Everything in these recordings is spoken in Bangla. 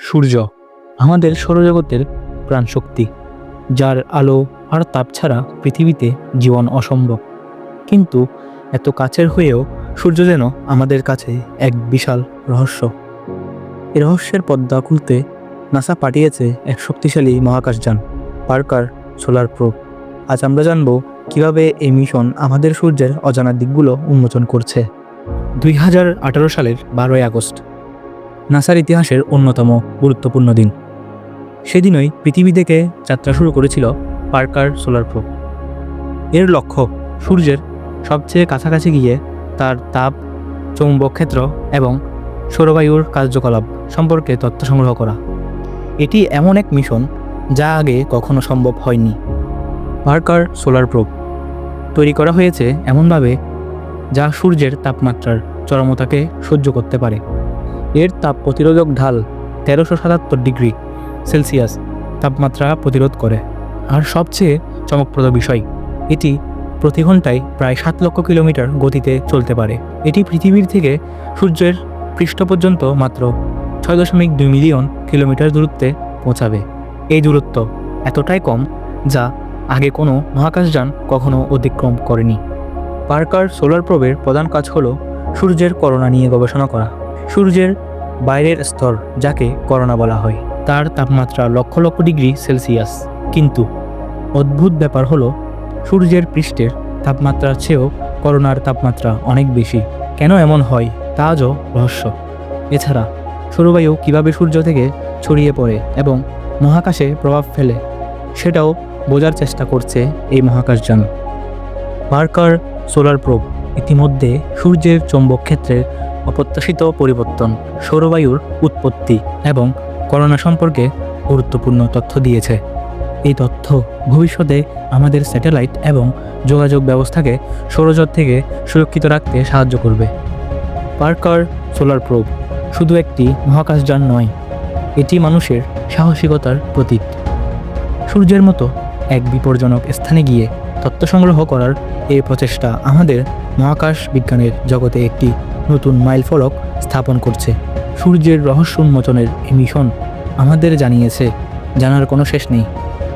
সূর্য, আমাদের সৌরজগতের প্রাণশক্তি, যার আলো আর তাপ ছাড়া পৃথিবীতে জীবন অসম্ভব। কিন্তু এত কাছের হয়েও সূর্য যেন আমাদের কাছে এক বিশাল রহস্য। এ রহস্যের পদ্মা খুলতে নাসা পাঠিয়েছে এক শক্তিশালী মহাকাশযান, পার্কার সোলার প্রোব। আজ আমরা জানব কীভাবে এই মিশন আমাদের সূর্যের অজানা দিকগুলো উন্মোচন করছে। দুই হাজার আঠারো সালের বারোই আগস্ট নাসার ইতিহাসের অন্যতম গুরুত্বপূর্ণ দিন। সেদিনই পৃথিবী থেকে যাত্রা শুরু করেছিল পার্কার সোলার প্রোব এর লক্ষ্য সূর্যের সবচেয়ে কাছাকাছি গিয়ে তার তাপ, চৌম্বক ক্ষেত্র এবং সৌরবায়ুর কার্যকলাপ সম্পর্কে তথ্য সংগ্রহ করা। এটি এমন এক মিশন যা আগে কখনো সম্ভব হয়নি। পার্কার সোলার প্রোব তৈরি করা হয়েছে এমনভাবে যা সূর্যের তাপমাত্রার চরমতাকে সহ্য করতে পারে। এর তাপ প্রতিরোধক ঢাল তেরোশো সাতাত্তর ডিগ্রি সেলসিয়াস তাপমাত্রা প্রতিরোধ করে। আর সবচেয়ে চমকপ্রদ বিষয়, এটি প্রতি ঘন্টায় প্রায় সাত লক্ষ কিলোমিটার গতিতে চলতে পারে। এটি পৃথিবীর থেকে সূর্যের পৃষ্ঠ পর্যন্ত মাত্র ছয় দশমিক দুই মিলিয়ন কিলোমিটার দূরত্বে পৌঁছাবে। এই দূরত্ব এতটাই কম যা আগে কোনো মহাকাশযান কখনো অতিক্রম করেনি। পার্কার সোলার প্রোবের প্রধান কাজ হলো সূর্যের করোনা নিয়ে গবেষণা করা। সূর্যের বাইরের স্তর, যাকে করোনা বলা হয়। তার তাপমাত্রা লক্ষ লক্ষ ডিগ্রি সেলসিয়াস। কিন্তু অদ্ভুত ব্যাপার হলো, সূর্যের পৃষ্ঠের তাপমাত্রার চেয়েও করোনার তাপমাত্রা অনেক বেশি। কেন এমন হয়, তা আজও রহস্য। এছাড়া, সৌরবায়ু কীভাবে সূর্য থেকে ছড়িয়ে পড়ে এবং মহাকাশে প্রভাব ফেলে, সেটাও বোঝার চেষ্টা করছে এই মহাকাশযান। পার্কার সোলার প্রোব ইতিমধ্যে সূর্যের চৌম্বক ক্ষেত্রের অপ্রত্যাশিত পরিবর্তন, সৌরবায়ুর উৎপত্তি এবং করোনা সম্পর্কে গুরুত্বপূর্ণ তথ্য দিয়েছে। এই তথ্য ভবিষ্যতে আমাদের স্যাটেলাইট এবং যোগাযোগ ব্যবস্থাকে সৌরজগৎ থেকে সুরক্ষিত রাখতে সাহায্য করবে। পার্কার সোলার প্রোব শুধু একটি মহাকাশযান নয়, এটি মানুষের সাহসিকতার প্রতীক। সূর্যের মতো এক বিপজ্জনক স্থানে গিয়ে তথ্য সংগ্রহ করার এই প্রচেষ্টা আমাদের মহাকাশ বিজ্ঞানের জগতে একটি নতুন মাইলফলক স্থাপন করছে। সূর্যের রহস্য উন্মোচনের এই মিশন আমাদের জানিয়েছে। জানার কোনো শেষ নেই।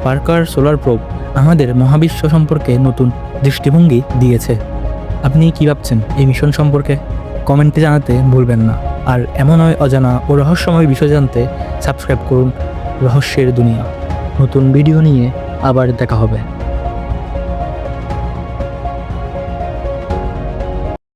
পার্কার সোলার প্রোব আমাদের মহাবিশ্ব সম্পর্কে নতুন দৃষ্টিভঙ্গি দিয়েছে। আপনি কী ভাবছেন এই মিশন সম্পর্কে? কমেন্টে জানাতে ভুলবেন না। আর এমন হয় অজানা ও রহস্যময় বিষয় জানতে সাবস্ক্রাইব করুন রহস্যের দুনিয়া। নতুন ভিডিও নিয়ে আবার দেখা হবে।